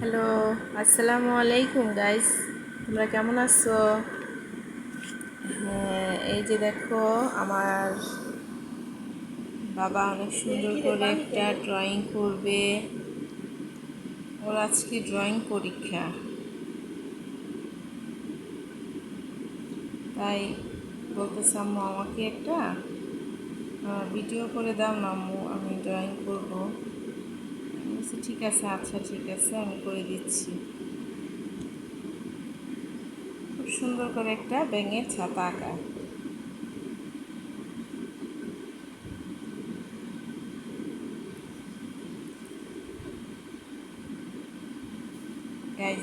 Hello, আসসালামু আলাইকুম guys তোমরা কেমন আছো? হ্যাঁ এই যে দেখো, আমার বাবা অনেক সুন্দর করে একটা ড্রয়িং করবে। ওর আজকে ড্রয়িং পরীক্ষা। তাই বলতেছে, আম্মু, আমাকে একটা ভিডিও করে দাও না, আম্মু, আমি ড্রয়িং করব। বলছি, ঠিক আছে আচ্ছা ঠিক আছে, আমি করে দিচ্ছি। খুব সুন্দর করে একটা ব্যাঙের ছাতা আঁকা।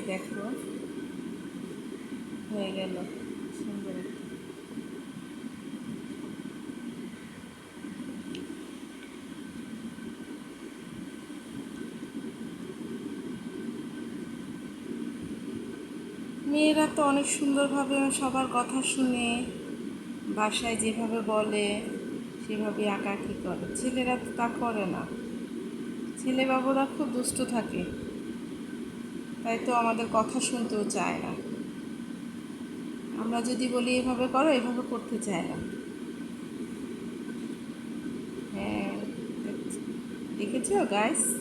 দেখো, হয়ে গেল সুন্দর একটা মেয়েরা তো অনেক সুন্দরভাবে সবার কথা শুনে, বাসায় যেভাবে বলে, সেভাবে আঁকাআঁকি করে। ছেলেরা তো তা করে না। ছেলে বাবুরা খুব দুষ্ট থাকে। তাই তো আমাদের কথা শুনতেও চায় না। আমরা যদি বলি এভাবে করো, এভাবে করতে চায় না। হ্যাঁ দেখেছ গাইস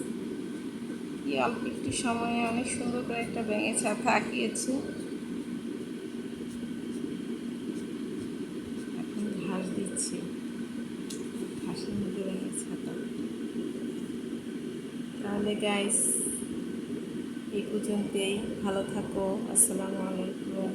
কি অল্প একটু সময়ে অনেক সুন্দর করে একটা ব্যাঙের ছাতা আঁকিয়েছে। ঘাস হাসি মুখে ছাতা তাহলে গাইস এই পর্যন্তই। ভালো থাকো। আসসালামু আলাইকুম।